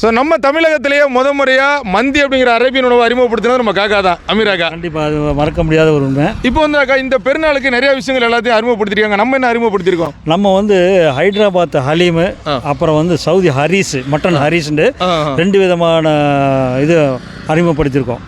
So நம்ம தமிழகத்திலேயே முத முறையாக மந்தி அப்படிங்கிற அரேபியன் உணவை அறிமுகப்படுத்தினது நம்ம காக்கா தான். அமீராக்கா கண்டிப்பாக அது மறக்க முடியாத ஒரு உண்மை. இப்போ வந்து அக்கா இந்த பெருநாளுக்கு நிறைய விஷயங்கள் எல்லாத்தையும் அறிமுகப்படுத்திருக்காங்க. நம்ம என்ன அறிமுகப்படுத்திருக்கோம் நம்ம வந்து ஹைதராபாத் ஹலீமு. அப்புறம் வந்து சவுதி ஹரீஸ் மட்டன் ஹரீஸ்ண்டு. ரெண்டு விதமான இது அறிமுகப்படுத்தியிருக்கோம்.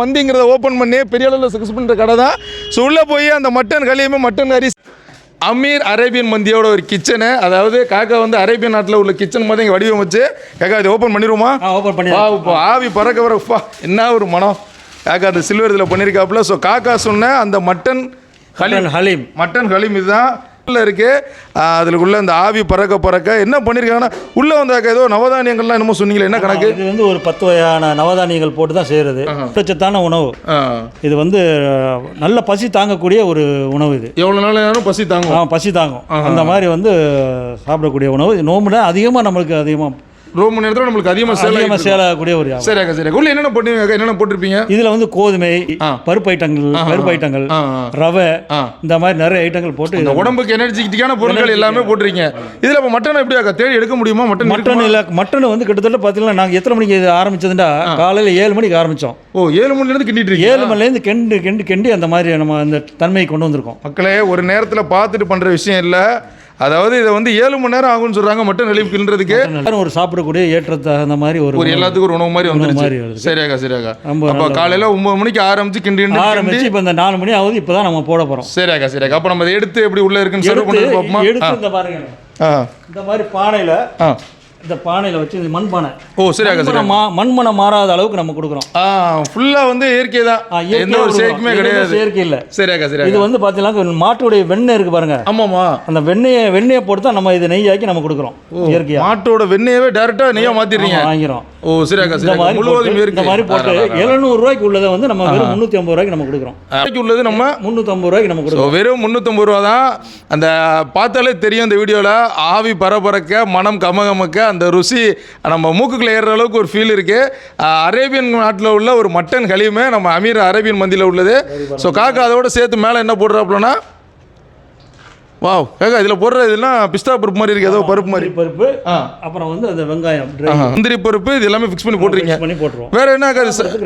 மந்திங்கிறத ஓப்பன் பண்ணி பெரிய அளவில் சக்ஸஸ் பண்ணுற கடை தான். ஸோ உள்ளே போய் அந்த மட்டன் கலியுமே மட்டன் கறி அமீர் அரேபியன் மந்தியோட ஒரு கிச்சனு அதாவது காக்கா வந்து அரேபியன் நாட்டில் உள்ள கிச்சன் மாதிரி இங்கே வடிவமைச்சு காக்கா இது ஓப்பன் பண்ணிடுவோமா? ஓப்பன் பண்ணி ஆவி பறக்க வரப்பா என்ன ஒரு மனம். காக்கா அந்த சில்வர் இதில் பண்ணியிருக்காப்புல ஸோ காக்கா சொன்ன அந்த மட்டன் ஹலீம் ஹலீம் மட்டன் ஹலீம் இதுதான். உள்ள இருக்கு. அதுக்குள்ள அந்த ஆவி பறக்க பறக்க என்ன பண்ணியிருக்காங்கன்னா உள்ள வந்தாக்க ஏதோ நவதானியங்கள்லாம் என்னமோ சொன்னீங்களே என்ன கணக்கு? இது வந்து ஒரு பத்து வகையான நவதானியங்கள் போட்டு தான் செய்கிறது ஊட்டச்சத்தான உணவு. இது வந்து நல்ல பசி தாங்கக்கூடிய ஒரு உணவு இது. எவ்வளோ நாள் பசி தாங்கும். ஆ, பசி தாங்கும். அந்த மாதிரி வந்து சாப்பிடக்கூடிய உணவு. இது நோம்புனா அதிகமாக நம்மளுக்கு அதிகமாக ரோம நேரத்தில் நம்மளுக்கு அதிகமாக சேல் அதிகமாக சேலாகக்கூடிய ஒரு வியாபாரம். சரி அக்கா சரி அக்கா. உள்ள என்னென்ன போட்டுருவீங்க என்னென்ன போட்டிருப்பீங்க இதுல வந்து கோதுமை. பருப்பு ஐட்டங்கள் பருப்பு ஐட்டங்கள். ரவை. இந்த மாதிரி நிறைய ஐட்டங்கள் போட்டு இந்த உடம்புக்கு எனர்ஜிக்கான பொருட்கள் எல்லாமே போட்டிருக்கீங்க இதில் இப்போ மட்டன் எப்படி அக்கா தேடி எடுக்க முடியுமா மட்டன் மட்டன்? இல்லை மட்டன் வந்து கிட்டத்தட்ட பார்த்தீங்கன்னா நாங்கள் எத்தனை மணிக்கு இது ஆரம்பிச்சதுன்னா காலையில் ஏழு மணிக்கு ஆரம்பித்தோம் ஓ ஏழு மணிலேருந்து கிண்டிட்டு ஏழு மணிலேருந்து கெண்டு கெண்டு கெண்டி அந்த மாதிரி நம்ம அந்த தன்மையை கொண்டு வந்திருக்கோம் மக்களே ஒரு நேரத்தில் பார்த்துட்டு பண்ணுற விஷயம் இல்லை அதாவது இதை வந்து ஏழு மணி நேரம் ஆகும்னு சொல்கிறாங்க மட்டன் வெளியே கிண்டுறதுக்கு ஒரு சாப்பிடக்கூடிய ஏற்றத்தை அந்த மாதிரி ஒரு ஒரு எல்லாத்துக்கும் ஒரு உணவு மாதிரி வந்துருச்சு. சரியாக்கா சரியாக்கா. அப்போ காலையில் ஒன்பது மணிக்கு ஆரம்பிச்சு கிண்டி கிண்டி ஆரம்பிச்சு இப்போ இந்த நாலு மணி ஆகுது இப்போ தான் நம்ம போட போகிறோம் சரியாக்கா சரியாக்கா. அப்போ நம்ம எடுத்து எப்படி உள்ள இருக்குன்னு சர்வ் எடுத்து பண்ணி பார்ப்போமா? எடுத்து இந்த பாருங்க. இந்த மாதிரி பானையில் இந்த பானையில் வச்சு இந்த மண் பானை ஓ சரியாக்கா சரி மா- மண்மனம் மாறாத அளவுக்கு நம்ம கொடுக்குறோம். ஆ ஃபுல்லாக வந்து இயற்கை தான். எந்த ஒரு எதுவுமே கிடையாது. செயற்கை இல்லை. சரியாக்கா இது சரியாக்கா வந்து பார்த்தீங்கன்னா மாட்டுடைய வெண்ணெய் இருக்கு பாருங்க. ஆமாம்மா. அந்த வெண்ணெயை வெண்ணெயை போட்டு தான் நம்ம இது நெய்யாக்கி நம்ம கொடுக்குறோம். இயற்கையா. மாட்டோட வெண்ணெயவே டேரெக்டாக நெய்யா மாற்றிடுறீங்க வாங்கிறோம் ஓ சரியாக்கா மாதிரி முழுவதும் இந்த மாதிரி போட்டு எழுநூறு ரூபாய்க்கு உள்ளதை வந்து நம்ம வெறும் முந்நூற்றி ஐம்பது ரூபாய்க்கு நம்ம கொடுக்குறோம். உள்ளது நம்ம? முந்நூற்றம்பது ரூபாய்க்கு நம்ம கொடுக்குறோம். வெறும் முந்நூற்றம்பது ரூபா தான். அந்த பார்த்தாலே தெரியும் இந்த வீடியோவில் ஆவி பரபரக்க மனம் கமகமக்க அந்த ருசி நம்ம மூக்குக்குள்ள ஏறுற அளவுக்கு ஒரு ஃபீல் இருக்குது அரேபியன் நாட்டில் உள்ள ஒரு மட்டன் ஹலீமே நம்ம அமீர் அரேபியன் மந்தியில் உள்ளது. ஸோ காக்கா அதோட சேர்த்து மேலே என்ன போடுறாப்புலனா வாவ் காக்கா இதில் போடுற இதெல்லாம் பிஸ்தா பருப்பு மாதிரி இருக்குது ஏதோ பருப்பு மாதிரி. பருப்பு அப்புறம் வந்து அந்த வெங்காயம். முந்திரி பருப்பு இது எல்லாமே ஃபிக்ஸ் பண்ணி போட்டுருங்க பண்ணி போட்டுருவோம். வேற என்ன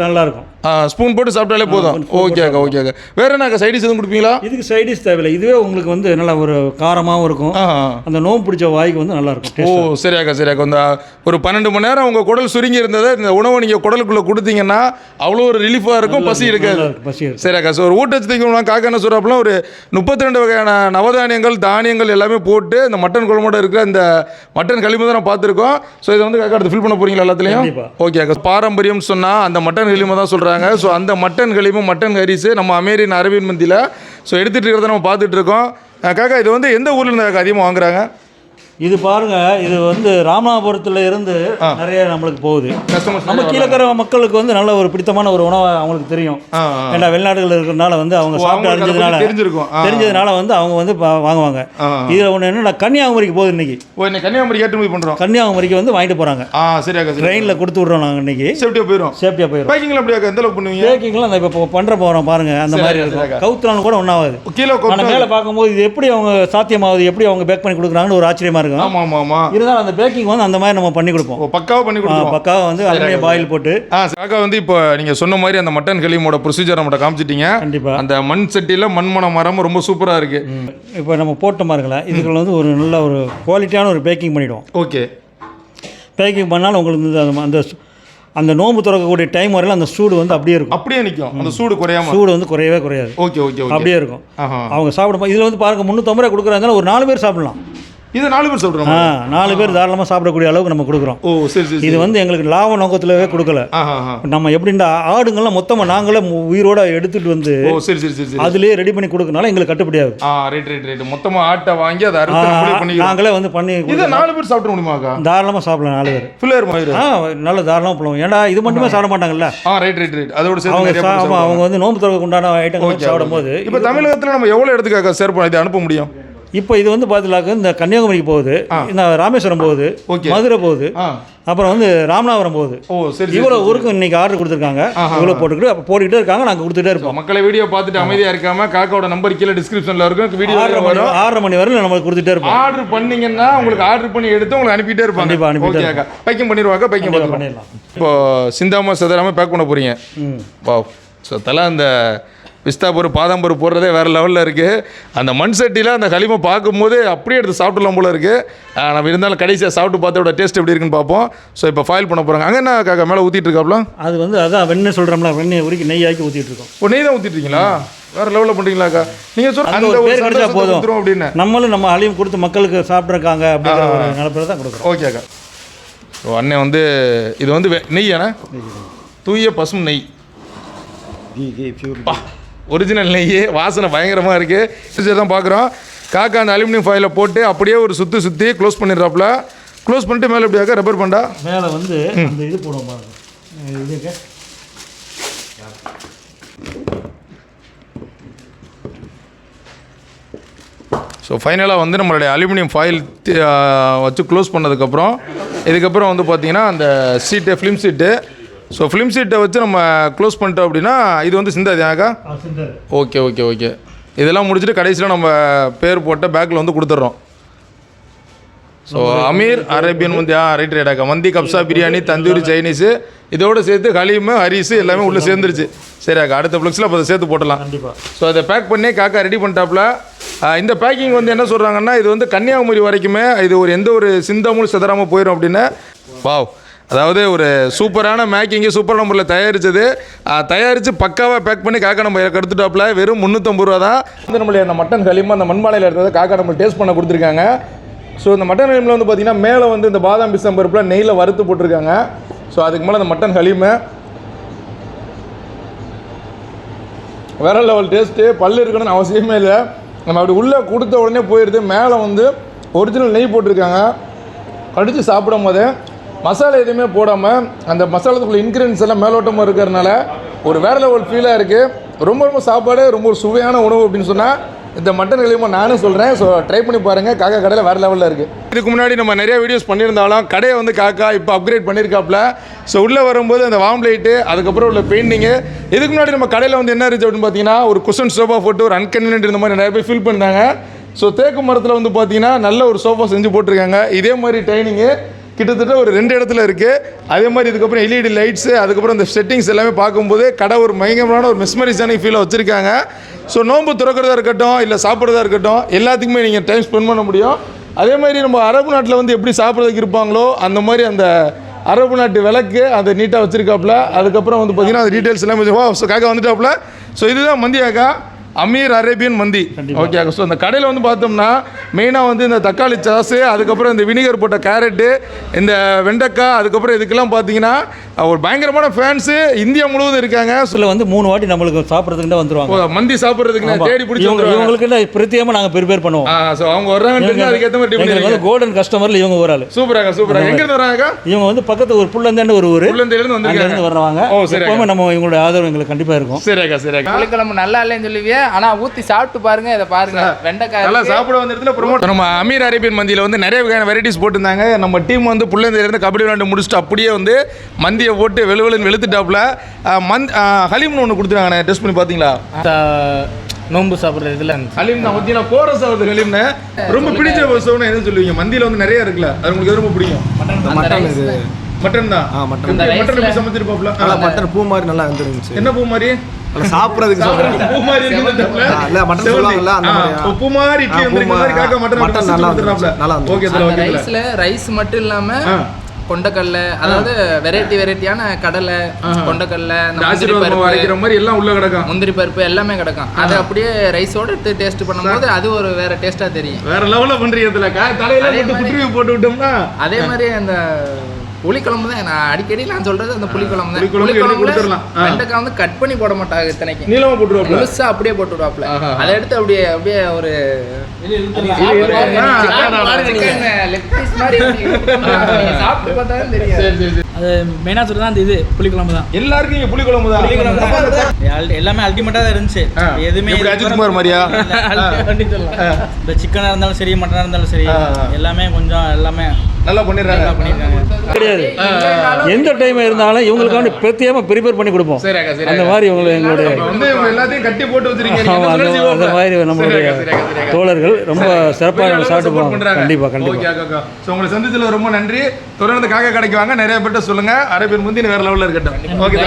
நல்லா இருக்கும். ஸ்பூன் போட்டு சாப்பிட்டாலே போதும். ஓகே அக்கா ஓகே அக்கா. வேற என்ன அக்கா சைடிஸ் எதுவும் கொடுப்பீங்களா? இதுக்கு சைடிஷ் தேவையில்லை. இதுவே உங்களுக்கு வந்து நல்லா ஒரு காரமாகவும் இருக்கும். ஆ அந்த நோம்பு பிடிச்ச வாய்க்கு வந்து நல்லா இருக்கும். ஓ taste. சரியாக்கா சரியாக்கா இந்த ஒரு பன்னெண்டு மணி நேரம் உங்கள் குடல் சுருங்கி இருந்ததை இந்த உணவை நீங்கள் குடலுக்குள்ளே கொடுத்தீங்கன்னா அவ்வளோ ஒரு ரிலீஃபாக இருக்கும் பசி இருக்காது. பசி சரியாக்கா ஸோ ஒரு ஊட்டச்சத்துக்கு காக்கா என்ன ஒரு முப்பத்தி ரெண்டு வகையான நவதானியங்கள் தானியங்கள் எல்லாமே போட்டு இந்த மட்டன் குழம்போட இருக்கிற இந்த மட்டன் களிமு தான் நான் பார்த்துருக்கோம். ஸோ இதை வந்து காக்கா எடுத்து ஃபில் பண்ண போறீங்களா எல்லாத்துலேயும். ஓகே அக்கா பாரம்பரியம் சொன்னால் அந்த மட்டன் களிமு தான் சொல்கிறாங்க ஸோ அந்த மட்டன் களிமு மட்டன் ஹரிஸு நம்ம அமேரியன் அரபின் மந்தியில் ஸோ எடுத்துகிட்டு இருக்கிறத நம்ம பார்த்துட்ருக்கோம் காக்கா இது வந்து எந்த ஊரில் இருந்து காக்கா அதிகமாக வாங்குறாங்க? இது பாருங்க இது வந்து ராமநாதபுரத்துல இருந்து நிறைய நம்மளுக்கு போகுது. நம்ம கீழக்கர மக்களுக்கு வந்து நல்ல ஒரு பிடித்தமான ஒரு உணவு அவங்களுக்கு தெரியும். ஏன்னா வெளிநாடுகள் இருக்கிறனால வந்து அவங்க சாப்பிட்டு அறிஞ்சதுனால. தெரிஞ்சதுனால வந்து அவங்க வந்து வாங்குவாங்க. இதில் ஒன்று என்னன்னா கன்னியாகுமரிக்கு போகுது இன்னைக்கு. கன்னியாகுமரி ஏற்றுமதி பண்ணுறோம் கன்னியாகுமரிக்கு வந்து வாங்கிட்டு போகிறாங்க ஆ சரியாக்கா சரி. ட்ரெயினில் கொடுத்து விட்றோம் நாங்கள் இன்னைக்கு. சேஃப்டியாக போயிடும் சேஃப்டியாக போயிடும் பேக்கிங்கில் எப்படியாக்கா எந்த அளவுக்கு பண்ணுவீங்க? பேக்கிங்லாம் அந்த இப்போ பண்ணுற போகிறோம் பாருங்க. அந்த மாதிரி இருக்கும். கவுத்துனாலும் கூட ஒன்றாவது கீழே மேலே பார்க்கும்போது இது எப்படி அவங்க சாத்தியமாகுது? எப்படி அவங்க பேக் பண்ணி கொடுக்குறாங்கன்னு ஒரு ஆச்சரியமா இருக்கும். ஆமாம் ஆமாம் ஆமாம் இருந்தாலும் அந்த பேக்கிங் வந்து அந்த மாதிரி நம்ம பண்ணி கொடுப்போம். பக்காவாக பண்ணி ஆ, கொடுத்துருவோம். பக்காவா வந்து அலுமினிய பாயில் போட்டு. ஆ காக்கா வந்து இப்போ நீங்கள் சொன்ன மாதிரி அந்த மட்டன் களிமோட ப்ரொசீஜர் நம்மகிட்ட காமிச்சிட்டீங்க. கண்டிப்பா. அந்த மண் சட்டியில் மண்மன மரம் ரொம்ப சூப்பராக இருக்குது இப்போ நம்ம போட்ட பாருங்களேன் இதுக்குள்ள வந்து ஒரு நல்ல ஒரு குவாலிட்டியான ஒரு பேக்கிங் பண்ணிவிடுவோம் ஓகே. பேக்கிங் பண்ணாலும் உங்களுக்கு வந்து அந்த- அந்த நோம்பு திறக்கக்கூடிய டைம் வரையில அந்த சூடு வந்து அப்படியே இருக்கும். அப்படியே நிற்கும் அந்த சூடு குறையாம. சூடு வந்து குறையவே குறையாது. ஓகே ஓகே அப்படியே இருக்கும். அவங்க சாப்பிடும் இதில் வந்து பாருங்க முந்நூற்றம்பது ரூபா கொடுக்குறாங்க ஒரு நாலு பேர் சாப்பிடலாம். இது நாலு பேர் சொல்கிறோம் நாலு பேர் தாராளமாக சாப்பிடக்கூடிய அளவுக்கு நம்ம கொடுக்குறோம். ஓ சரி சரி இது வந்து எங்களுக்கு லாப நோக்கத்திலவே கொடுக்கல. நம்ம எப்படின்னா ஆடுங்கள்லாம் மொத்தமாக நாங்களே உயிரோட எடுத்துட்டு வந்து ஓ சரி சரி சரி அதுலேயே ரெடி பண்ணி கொடுக்கறனால எங்களுக்கு கட்டுப்படி ஆகுது. ஆ ரைட் ரைட் ரைட் மொத்தமாக ஆட்டை வாங்கி அதை அறுத்து நாங்களே வந்து பண்ணி இதை நாலு பேர் சாப்பிட முடியுமாக்கா தாராளமாக சாப்பிடலாம் நாலு பேர். ஃபில்லர் மயிறு ஆ நல்ல தாராளமாக போடுவோம் ஏன்டா இது மட்டுமே சாப்பிட மாட்டாங்கல்ல? ஆ ரைட் ரைட் ரைட் அதோட சேர்த்து அவங்க. அவங்க வந்து நோம்பு திறக்க உண்டான ஐட்டங்கள் சாப்பிடும் போது இப்போ தமிழகத்தில் நம்ம எவ்வளோ இடத்துக்காக பண்ண இதை அனுப்ப முடியும்? இப்போ இது வந்து பார்த்துலாக்க இந்த கன்னியாகுமரிக்கு போகுது இந்த ராமேஸ்வரம் போகுது. மதுரை போகுது அப்புறம் வந்து ராமநாதபுரம் போகுது. ஓ சரி இவ்வளோ ஊருக்கு இன்னைக்கு ஆர்டர் கொடுத்துருக்காங்க. இவ்வளோ போட்டுக்கிட்டு அப்போ போட்டுக்கிட்டே இருக்காங்க நாங்கள் கொடுத்துட்டே இருப்போம். மக்களை வீடியோ பார்த்துட்டு அமைதியா இருக்காம காக்காவோட நம்பர் கீழே டிஸ்கிரிப்ஷன்ல இருக்கும் வீடியோ மணி வரும். ஆறரை மணி வரையிலும் நம்ம கொடுத்துட்டே இருப்போம். ஆர்டர் பண்ணீங்கன்னா உங்களுக்கு ஆர்டர் பண்ணி எடுத்து உங்களுக்கு அனுப்பிட்டே இருப்பாங்க. கண்டிப்பா, அனுப்பிட்டே பைக்கிங் பண்ணிடுவாங்க பைக்கிங் பண்ணிடலாம். இப்போ சிந்தாம சதராம பேக் பண்ண போறீங்க. ம். வா ஸோ தலை அந்த பிஸ்தாப்பூர் பாதாம்பூர் போடுறதே வேறு லெவலில் இருக்குது அந்த மண் சட்டியில் அந்த களிமை பார்க்கும்போது அப்படியே எடுத்து சாப்பிடலாம் போல இருக்குது நம்ம இருந்தாலும் கடைசியாக சாப்பிட்டு பார்த்தோட டேஸ்ட் எப்படி இருக்குன்னு பார்ப்போம். ஸோ இப்போ ஃபாயில் பண்ண போகிறாங்க அங்கே என்ன காக்கா மேலே ஊற்றிட்டு இருக்காப்ல? அது வந்து அதான் வெண்ணெய் சொல்கிறோம்ல வெண்ணெய் உருக்கி நெய்யாக்கி ஊற்றிட்டு இருக்கோம். ஒரு நெய் தான் ஊற்றிட்டீங்களா வேறு லெவலில் பண்ணுறீங்களாக்கா நீங்கள் சொல்ல அந்த ஒரு கிடைச்சா போதும். அப்படின்னு. நம்மளும் நம்ம அழியும் கொடுத்து மக்களுக்கு சாப்பிட்ருக்காங்க அப்படிங்கிற ஒரு நிலப்பில் தான் கொடுக்குறோம். ஓகே அக்கா. ஸோ அண்ணன் வந்து இது வந்து நெய் அண்ணா தூய பசும் நெய். ஒரிஜினல் நெய் வாசனை பயங்கரமாக இருக்குது தான் பார்க்குறோம். காக்கா அந்த அலுமினியம் ஃபாயிலில் போட்டு அப்படியே ஒரு சுற்றி சுற்றி க்ளோஸ் பண்ணிடுறாப்புல. க்ளோஸ் பண்ணிட்டு மேலே எப்படியாக்கா ரப்பர் பண்ணா மேலே வந்து அந்த இது போடுவோம் பாருங்க. ஸோ ஃபைனலாக வந்து நம்மளுடைய அலுமினியம் ஃபாயில் வச்சு க்ளோஸ் பண்ணதுக்கப்புறம் இதுக்கப்புறம் வந்து பார்த்தீங்கன்னா அந்த sheet film sheet so film சீட்டை வச்சு நம்ம க்ளோஸ் பண்ணிட்டோம் அப்படின்னா இது வந்து சிந்தாதியாக்கா. ஓகே ஓகே ஓகே இதெல்லாம் முடிச்சுட்டு கடைசியில் நம்ம பேர் போட்ட பேக்கில் வந்து கொடுத்துட்றோம் ஸோ அமீர் அரேபியன் மந்தி ஆ ரைட் ரைட்டாக்கா மந்தி கப்சா பிரியாணி தந்தூரி சைனீஸு இதோட சேர்த்து ஹலீமு ஹரிஸு எல்லாமே உள்ளே சேர்ந்துருச்சு. சரி அக்கா அடுத்த ஃப்ளெக்ஸில் அப்போ அதை சேர்த்து போட்டலாம் கண்டிப்பா. ஸோ அதை பேக் பண்ணி காக்கா ரெடி பண்ணிட்டாப்புல. இந்த பேக்கிங் வந்து என்ன சொல்கிறாங்கன்னா இது வந்து கன்னியாகுமரி வரைக்குமே இது ஒரு எந்த ஒரு சிந்தாமுள் சிதறாமல் போயிடும் அப்படின்னு. வாவ் அதாவது ஒரு சூப்பரான மேக்கிங்கு சூப்பரான முறையில் தயாரித்தது தயாரித்து பக்காவாக பேக் பண்ணி காக்கா நம்ம எடுத்துட்டாப்புல வெறும் முந்நூற்றம்பது ரூபா தான். வந்து நம்மளுடைய அந்த மட்டன் களிமா அந்த மண்பாலையில் எடுத்ததை காக்கா நம்ம டேஸ்ட் பண்ண கொடுத்துருக்காங்க. ஸோ இந்த மட்டன் களிமில் வந்து பார்த்திங்கன்னா மேலே வந்து இந்த பாதாம் பிசம் பருப்பில் நெய்யில் வறுத்து போட்டிருக்காங்க. ஸோ அதுக்கு மேலே அந்த மட்டன் ஹலீமை வேற லெவல் டேஸ்ட்டு பல் இருக்கணும்னு அவசியமே இல்லை. நம்ம அப்படி உள்ளே கொடுத்த உடனே போயிடுது. மேலே வந்து ஒரிஜினல் நெய் போட்டிருக்காங்க. கடித்து சாப்பிடும் போது மசாலா எதுவுமே போடாமல் அந்த மசாலாத்துக்குள்ள இன்க்ரீடியன்ஸ் எல்லாம் மேலோட்டமாக இருக்கிறதுனால ஒரு வேற லெவல் ஃபீலாக இருக்குது ரொம்ப ரொம்ப சாப்பாடு ரொம்ப ஒரு சுவையான உணவு அப்படின்னு சொன்னால் இந்த மட்டன் கிளிமா நானும் சொல்கிறேன் ஸோ ட்ரை பண்ணி பாருங்கள் காக்கா கடையில் வேறு லெவலில் இருக்குது இதுக்கு முன்னாடி நம்ம நிறைய வீடியோஸ் பண்ணியிருந்தாலும் கடையை வந்து காக்கா இப்போ அப்கிரேட் பண்ணியிருக்காப்ல ஸோ உள்ளே வரும்போது அந்த வாம் லைட்டு அதுக்கப்புறம் உள்ள பெயிண்டிங்கு இதுக்கு முன்னாடி நம்ம கடையில் வந்து என்ன இருந்துச்சு அப்படின்னு பார்த்தீங்கன்னா ஒரு குஷன் சோஃபா போட்டு ஒரு அன்கன்வீனியன்ட் இந்த மாதிரி நிறைய பேர் ஃபீல் பண்ணாங்க ஸோ தேக்கு மரத்தில் வந்து பார்த்தீங்கன்னா நல்ல ஒரு சோஃபா செஞ்சு போட்டிருக்காங்க. இதே மாதிரி டைனிங்கு கிட்டத்தட்ட ஒரு ரெண்டு இடத்துல இருக்குது அதே மாதிரி இதுக்கப்புறம் எல்இடி லைட்ஸு அதுக்கப்புறம் இந்த செட்டிங்ஸ் எல்லாமே பார்க்கும்போது கடை ஒரு பயங்கரமான ஒரு மெஸ்மரிஸான ஃபீலை வச்சுருக்காங்க. ஸோ நோன்பு திறக்கிறதா இருக்கட்டும் இல்லை சாப்பிட்றதா இருக்கட்டும் எல்லாத்துக்குமே நீங்கள் டைம் ஸ்பெண்ட் பண்ண முடியும். அதே மாதிரி நம்ம அரபு நாட்டில் வந்து எப்படி சாப்பிட்றதுக்கு இருப்பாங்களோ அந்த மாதிரி அந்த அரபு நாட்டு விளக்கு அதை நீட்டாக வச்சுருக்காப்புல. அதுக்கப்புறம் வந்து பார்த்திங்கன்னா அந்த டீட்டெயில்ஸ் எல்லாமே ஓ ஸோ காக்கா வந்துட்டாப்புல. ஸோ இதுதான் மந்தியாக்கா. Ameer Arabian mandi. Okay so அந்த கடையில் வந்து பார்த்தோம்னா மெயினாக வந்து இந்த தக்காளி சாஸு அதுக்கப்புறம் இந்த வினிகர் போட்ட கேரட்டு இந்த வெண்டைக்காய் அதுக்கப்புறம் இதுக்கெல்லாம் பார்த்தீங்கன்னா ஒரு பயங்கரமான ஃபேன்ஸு இந்தியா முழுவதும் இருக்காங்க. ஸோ இதில் வந்து மூணு வாட்டி நம்மளுக்கு சாப்பிட்றதுக்கு வந்துருவாங்க. மந்தி சாப்பிட்றதுக்கு நான் தேடி பிடிச்சி. இவங்களுக்கு பிரத்யேகமாக நாங்கள் ப்ரிப்பேர் பண்ணுவோம். ஸோ அவங்க வர்றாங்கன்னு தெரிஞ்சு அதுக்கேற்ற மாதிரி வந்து கோல்டன் கஸ்டமரில் இவங்க ஒரு ஆள். சூப்பராக சூப்பராக எங்கேருந்து வராங்க இவங்க வந்து பக்கத்து ஒரு புள்ளந்தேன்னு ஒரு ஊர். உள்ளந்திலேருந்து அங்கேருந்து வந்திருக்காங்க வர்றவங்க. ஓ, சரி. நம்ம இவங்களுடைய ஆதரவு எங்களுக்கு கண்டிப்பாக இருக்கும். சரிக்கா சரிக்கா வெள்ளிக்கிழமை நல்லா இல்லைன்னு சொல்லுவியே. ஆனா ஊத்தி சாப்பிட்டு பாருங்க இதை பாருங்க. வெண்டைக்காய் நல்லா. சாப்பிட வந்த இடத்துல ப்ரொமோட் நம்ம அமீர் அரேபியன் மந்தியில் வந்து நிறைய வகையான வெரைட்டிஸ் போட்டிருந்தாங்க. நம்ம டீம் வந்து புள்ளந்திலிருந்து கபடி விளையாண்டு முடிச்சுட்டு அப்படியே வந்து மந்தியை போட்டு வெளுவெளுன்னு வெளுத்துட்டாப்புல. மந்த் ஹலீம்னு ஒன்று கொடுத்துருக்காங்க டெஸ்ட் பண்ணி பார்த்தீங்களா? நோன்பு சாப்பிட்ற இதுல. ஹலீம் தான் பார்த்தீங்கன்னா கோரஸ் ஆகுது ஹலீம்னு. ரொம்ப பிடிச்ச ஒரு சோனை எதுவும் சொல்லுவீங்க. மந்தியில் வந்து நிறைய இருக்குல்ல. அது உங்களுக்கு ரொம்ப பிடிக்கும்? அந்த rice. ல- மட்டன் தான். ஆ, மட்டன். மட்டன் எப்படி சமைச்சிருப்பாப்ல? நல்லா மட்டன் பூ மாதிரி நல்லா வந்துருந்துச்சு என்ன பூ மாதிரி? சாப்பிட்றதுக்கு சொல்றேன். பூ மாதிரி இருக்குதுல? ஆ, இல்ல, மட்டன் செவந்தி. சொல்லுவாங்கல்ல, அந்த ஆ, மாதிரி. பூ மாதிரி இட்லி ஆ, பூ வந்திருக்க மாதிரி மாதிரி. காக்கா மட்டன் நல்லா. ஓகே ஓகே ரைஸ்ல ரைஸ் மட்டும் இல்லாம ஆ. கொண்டக்கடலை அதாவது வெரைட்டி வெரைட்டியான கடலை இந்த முந்திரி பருப்பு மாதிரி எல்லாம் உள்ள கிடக்கும். முந்திரி பருப்பு எல்லாமே கிடக்கும். அதை அப்படியே ரைஸோட எடுத்து டேஸ்ட் பண்ணும்போது அது ஒரு வேற டேஸ்டா தெரியும். வேற லெவல்ல பண்றீங்க இதுல. தலையில அதே போட்டு போட்டு விட்டோம்னா. அதே மாதிரி அந்த புளிக்குழம்பு தான் நான் அடிக்கடி நான் சொல்றது அந்த புளிக்குழம்பு தான் புளிக்குழம்புல. வெண்டைக்காய் வந்து கட் பண்ணி போட மாட்டாங்க இத்தனைக்கு. நீளமா போட்டுருவாப்ல முழுசா அப்படியே போட்டு விடுவாப்ல ஆஹா. அதை எடுத்து அப்படியே அப்படியே ஒரு சிக்கன் மெயினாக சொல்றது அந்த இது. புளிக்குழம்பு தான். எல்லாருக்கும் இங்க தான். எல்லாமே அல்டிமேட்டாக தான் இருந்துச்சு. எதுவுமே அஜித்குமார் மாதிரியா? இந்த சிக்கனாக இருந்தாலும் சரி மட்டனாக இருந்தாலும் சரி. எல்லாமே கொஞ்சம் எல்லாமே நல்லா பண்ணிடுறாங்க. கிடையாது. எந்த டைம் இருந்தாலும் இவங்களுக்காண்டி பிரத்யேகமாக ப்ரிப்பேர் பண்ணி கொடுப்போம். அந்த. மாதிரி இவங்களை எங்களுடைய எல்லாத்தையும் கட்டி போட்டு வச்சிருக்கீங்க. அந்த மாதிரி நம்மளுடைய. தோழர்கள். ரொம்ப சிறப்பாக சாப்பிட்டு பண்றாங்க. கண்டிப்பாக கண்டிப்பாக. So, உங்களை சந்திச்சதுல ரொம்ப நன்றி. தொடர்ந்து காக்கா கடைக்கு வாங்க. நிறைய பேர்ட்ட சொல்லுங்க. அரேபியன் முந்தி வேற லெவல்ல இருக்கட்டும். ஓகே